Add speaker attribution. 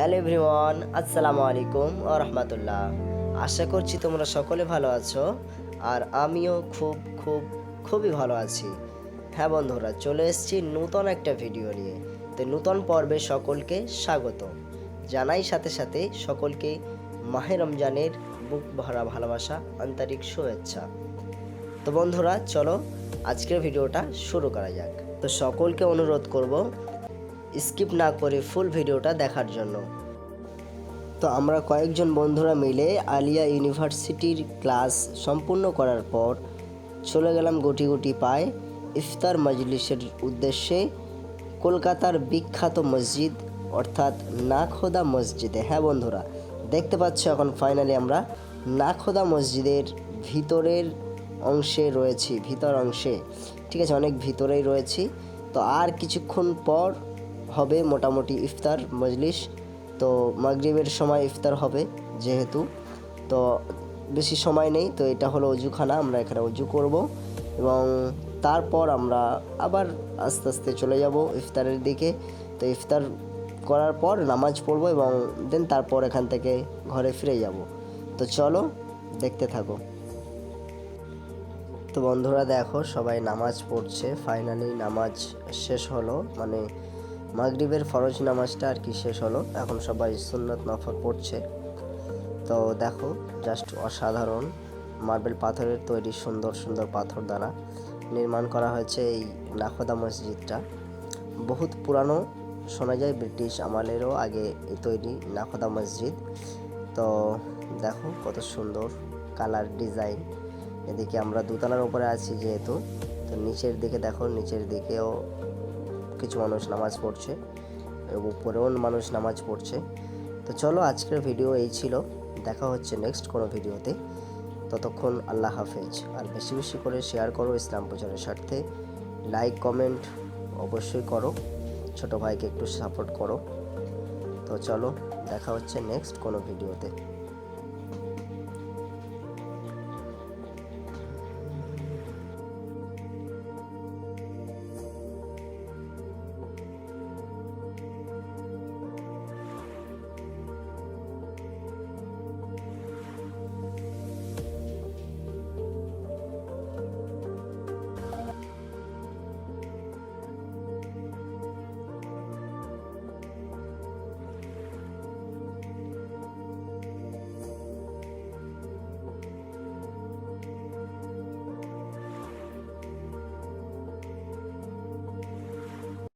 Speaker 1: Hello everyone, আসসালামু আলাইকুম ও রহমতুল্লাহ। আশা করছি তোমরা সকলে ভালো আছো আর আমিও খুব খুব, খুবই ভালো আছি। হ্যাঁ বন্ধুরা, চলে এসেছি নূতন একটা ভিডিও নিয়ে। তো নূতন পর্বে সকলকে স্বাগত। জানাই সাথে সাথে সকলকে মাহে রমজানের বুক ভরা ভালোবাসা, আন্তরিক শুভেচ্ছা। তো বন্ধুরা, চলো আজকের ভিডিওটা শুরু করা যাক। তো সকলকে অনুরোধ করব স্কিপ না করে ফুল ভিডিওটা দেখার জন্য। তো আমরা কয়েকজন বন্ধুরা মিলে আলিয়া ইউনিভার্সিটির ক্লাস সম্পূর্ণ করার পর চলে গেলাম গুটি গুটি পায় ইফতার মজলিসের উদ্দেশ্যে কলকাতার বিখ্যাত মসজিদ, অর্থাৎ নাখোদা মসজিদে। হ্যাঁ বন্ধুরা, দেখতে পাচ্ছ এখন ফাইনালি আমরা নাখোদা মসজিদের ভিতরের অংশে রয়েছি, ভিতর অংশে। ঠিক আছে, অনেক ভিতরেই রয়েছি। তো আর কিছুক্ষণ পর হবে মোটামুটি ইফতার মজলিস। তো মাগরিবের সময় ইফতার হবে যেহেতু। তো বেশি সময় নেই, তো এটা হলো অজুখানা, আমরা এখানে অজু করব। এবং তারপর আমরা আবার আস্তে আস্তে চলে যাব ইফতারের দিকে। তো ইফতার করার পর নামাজ পড়ব এবং দেন তারপর এখান থেকে ঘরে ফিরে যাব। তো চলো, দেখতে থাকো। তো বন্ধুরা দেখো, সবাই নামাজ পড়ছে। ফাইনালি নামাজ শেষ হলো মানে মাগরিবের ফরজ নামাজটা আর কি শেষ হলো। এখন সবাই সুন্নত নফর পড়ছে। তো দেখো জাস্ট অসাধারণ মার্বেল পাথরের তৈরি সুন্দর সুন্দর পাথর দ্বারা নির্মাণ করা হয়েছে এই নাখোদা মসজিদটা। বহুত পুরানো, শোনা যায় ব্রিটিশ আমলেরও আগে তৈরি নাখোদা মসজিদ। তো দেখো, কত সুন্দর কালার ডিজাইন। এদিকে আমরা দোতলার উপরে আছি যেহেতু, তো নিচের দিকে দেখো, নিচের দিকেও কিছু মানুষ নামাজ পড়ছে উপরেও মানুষ নামাজ পড়ছে। তো চলো আজকের ভিডিও এই ছিল। দেখা হচ্ছে নেক্সট কোনো ভিডিওতে ততক্ষণ আল্লাহ হাফেজ। আর বেশি বেশি করে শেয়ার করো ইসলাম প্রচারের স্বার্থে। লাইক কমেন্ট অবশ্যই করো। ছোট ভাইকে একটু সাপোর্ট করো। তো চলো, দেখা হচ্ছে নেক্সট কোনো ভিডিওতে